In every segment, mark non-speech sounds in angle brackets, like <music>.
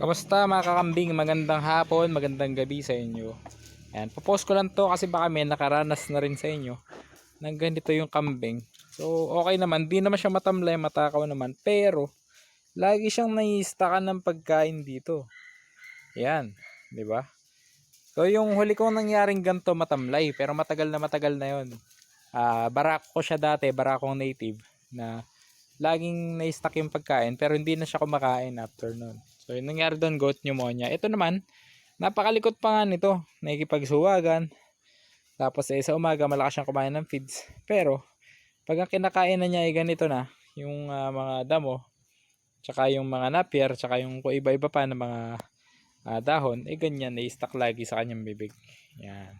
Kamusta mga kakambing? Magandang hapon, magandang gabi sa inyo. Ayan, popost ko lang to kasi baka may nakaranas na rin sa inyo ng ganito yung kambing. So, okay naman. Di naman siya matamlay, matakaw naman. Pero, lagi siyang naiistakan ng pagkain dito. Ayan, di ba? So, yung huli kong nangyaring ganito matamlay, pero matagal na matagal na yon. Ah, barako ko siya dati, barakong native, na laging na-stuck yung pagkain, pero hindi na siya kumakain after nun. So, yung nangyari doon, goat pneumonia. Ito naman, napakalikot pa nga nito. Nakikipagsuwagan. Tapos eh, sa umaga, malakas siyang kumain ng feeds. Pero, pag ang kinakain na niya ay ganito na, yung ah, mga damo, tsaka yung mga napier, tsaka yung iba-iba pa na mga ah, dahon, eh ganyan, na-stuck lagi sa kanyang bibig. Yan.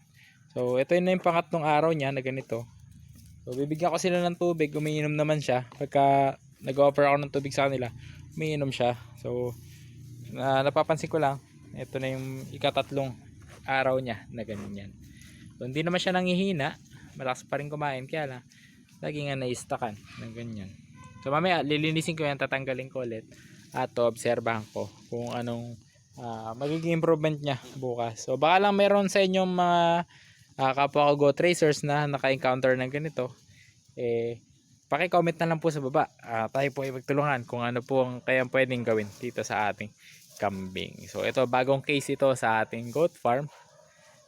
So, ito yun na yung pangatlong araw niya na ganito. So, bibigyan ko sila ng tubig, umiinom naman siya. Pagka nag-offer ako ng tubig sa kanila, umiinom siya. So, na napapansin ko lang, ito na yung ikatatlong araw niya na ganyan. So, hindi naman siya nangihina, malakas pa rin kumain, kaya lang, lagi nga naistakan ng ganyan. So, mamaya, lilinisin ko yan, tatanggalin ko ulit at obserbahan ko kung anong ah, magiging improvement niya bukas. So, baka lang meron sa inyong mga uh, kapwa ko go tracers na naka-encounter ng ganito, eh, paki-comment na lang po sa baba. Ah, tayo po ay magtulungan kung ano po ang kayang pwedeng gawin dito sa ating kambing. So ito bagong case ito sa ating goat farm.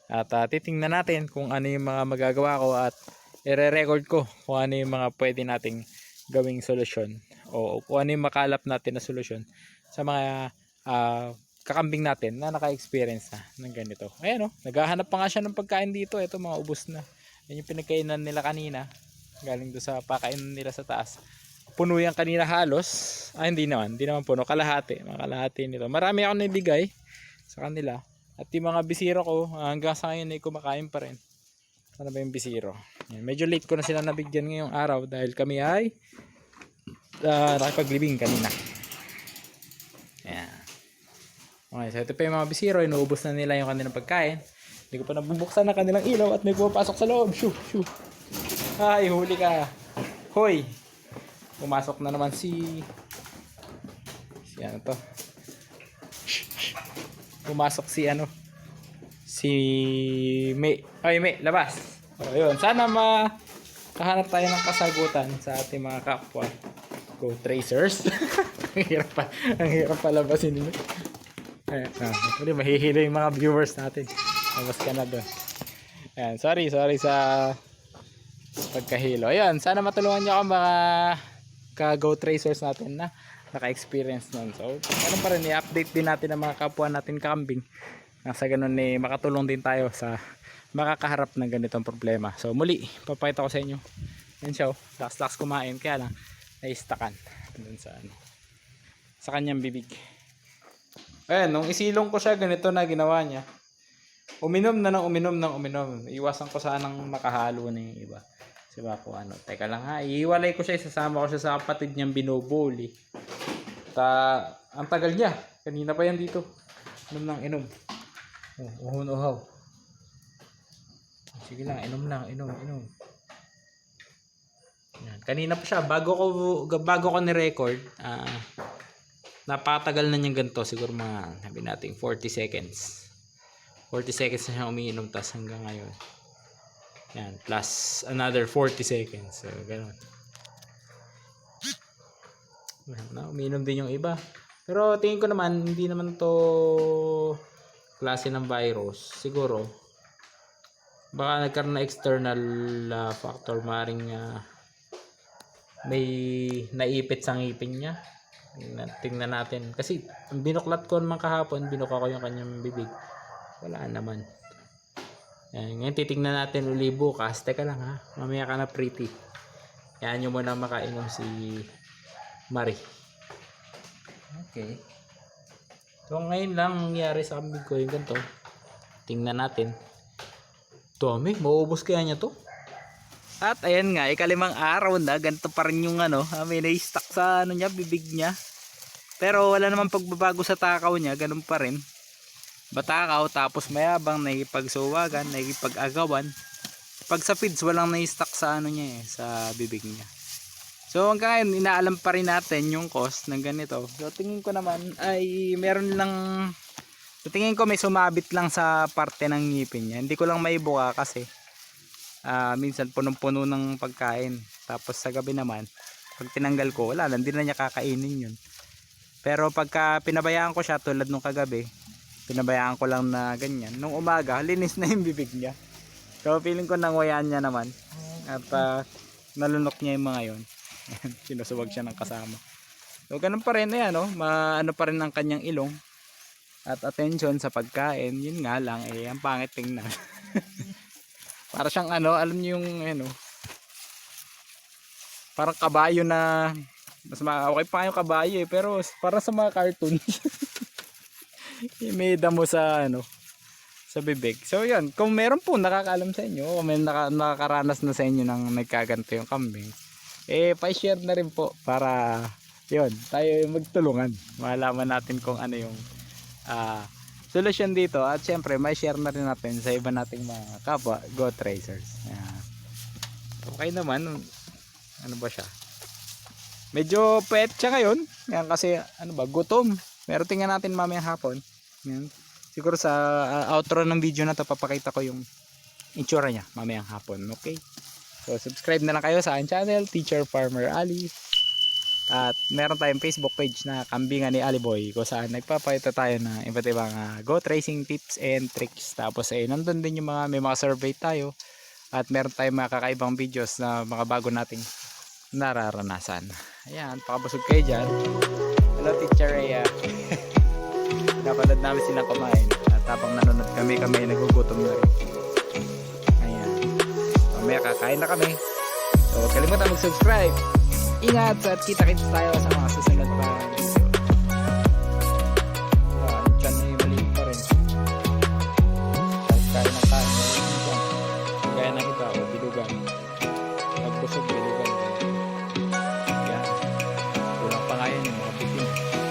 At ah, titingnan natin kung ano yung mga magagawa ko at ire-record ko kung ano yung mga pwede nating gawing solusyon o kung ano yung makalap natin na solusyon sa mga ah, kakambing natin na naka-experience na ng ganito. Ayan o, naghahanap pa nga siya ng pagkain dito. Ito mga ubos na. Yan yung pinagkainan nila kanina. Galing doon sa pakainan nila sa taas. Puno yan kanina halos. Ah, hindi naman. Hindi naman puno. Kalahati. Mga kalahati nito. Marami ako nabigay sa kanila. At yung mga bisiro ko, ah, hanggang sa ngayon ay kumakain pa rin. Ano ba yung bisiro? Yan. Medyo late ko na sila nabigyan ngayong araw dahil kami ay uh, nakipaglibing kanina. Yan. Okay, so ito pa yung mga bisiro. Inuubos na nila yung kanilang pagkain. Hindi ko pa nabubuksan na kanilang ilaw at may pumapasok sa loob. Shoo, shoo. Ay, huli ka. Hoy. Pumasok na naman si... Si ano to? Pumasok si ano? Si May. Ay, May, labas. O, yun. Sana makahanap tayo ng kasagutan sa ating mga kapwa. Go tracers. <laughs> ang hirap pa. Ang hirap pa labasin nila. Ayan, ah, hindi, mahihilo yung mga viewers natin. Labas ka na doon. Ayan, sorry, sorry sa pagkahilo. Ayan, sana matulungan niyo ako mga ka-go tracers natin na naka-experience nun. So, ano pa rin, i-update din natin ang mga kapwa natin kambing. Nasa ganun eh, makatulong din tayo sa makakaharap ng ganitong problema. So, muli, papakita ko sa inyo. Yan siya, oh, lakas-lakas kumain. Kaya lang, naistakan. Dun sa ano, sa kanyang bibig. Ayan, nung isilong ko siya, ganito na ginawa niya. Uminom na ng uminom ng uminom. Iwasan ko sanang makahalo na yung iba. Kasi ba po ano, teka lang ha, iiwalay ko siya, isasama ko siya sa kapatid niyang binubuli. Ta, ang tagal niya. Kanina pa yan dito. Inom ng inom. Oh, uhon uhaw. Sige lang, inom lang, inom, inom. Yan. Kanina pa siya, bago ko, bago ko ni-record, ah, napatagal na niyang ganito, siguro mga, sabi natin, 40 seconds. 40 seconds na siya umiinom, tas hanggang ngayon. Yan, plus another 40 seconds. So, ganun. Na, umiinom din yung iba. Pero tingin ko naman, hindi naman to klase ng virus. Siguro, baka nagkaroon na external ah, factor, maring ah, may naipit sa ngipin niya. Tingnan, natin. Kasi, binuklat ko naman kahapon, binuka ko yung kanyang bibig. Wala naman. Yan, ngayon titingnan natin uli bukas. Teka lang ha. Mamaya ka na pretty. Yan nyo muna makainom si Marie. Okay. So ngayon lang nangyari sa kambing ko yung ganito. Tingnan natin. Dami, maubos kaya niya to? At ayan nga, ikalimang araw na, ganito pa rin yung ano, may na-stuck sa ano niya, bibig niya. Pero wala namang pagbabago sa takaw niya, ganun pa rin batakaw tapos mayabang nakikipagsuwagan nakikipag-agawan pag sa feeds walang na-stuck sa ano niya eh sa bibig niya So hanggang ngayon, inaalam pa rin natin yung cost ng ganito. So tingin ko naman ay meron lang So tingin ko may sumabit lang sa parte ng ngipin niya. Hindi ko lang maibuka kasi ah, minsan punong-puno ng pagkain. Tapos sa gabi naman, pag tinanggal ko, wala hindi na niya kakainin yun. Pero pagka pinabayaan ko siya tulad nung kagabi, pinabayaan ko lang na ganyan. Nung umaga, linis na yung bibig niya. So feeling ko nanguyan niya naman. At ah, nalunok niya yung mga yon. <laughs> Sinusuwag siya ng kasama. So ganun pa rin, ayan, no? maano pa rin ang kanyang ilong at attention sa pagkain, yun nga lang, eh, ang pangit tingnan. <laughs> Para siyang ano, alam niyo yung, ano, parang kabayo na, mas ma okay pa yung kabayo eh, pero para sa mga cartoon. <laughs> <laughs> may damo sa, ano, sa bibig. So yun, kung meron po nakakaalam sa inyo, kung may naka, nakakaranas na sa inyo ng nagkaganto yung kambing, eh, pa-share na rin po para, yun, tayo magtulungan. Malaman natin kung ano yung ah solusyon dito. At syempre may share na rin natin sa iba nating mga kapwa go tracers Ayan. okay naman. Ano ba siya? Medyo pet siya ngayon. Yan kasi ano ba gutom. Pero tingnan natin mamayang hapon yan. siguro sa ah, outro ng video na to papakita ko yung itsura niya mamayang hapon okay so subscribe na lang kayo sa aking channel Teacher Farmer Ali at meron tayong Facebook page na Kambingan ni Aliboy kung saan nagpapakita tayo na iba't ibang uh, goat racing tips and tricks. Tapos eh, nandun din yung mga, may mga survey tayo at meron tayong mga kakaibang videos na mga bago nating nararanasan. Ayan, pakabusog kayo dyan. Hello Teacher Rhea. Namin silang kumain at habang nanonood kami, kami nagugutom na rin. Ayan. Mamaya kakain na kami. So huwag kalimutan mag-subscribe. Ingat at kita-kita tayo sa mga susunod pa busog, bilugan. Yan. Kulang pa nga yan yung mga bitin.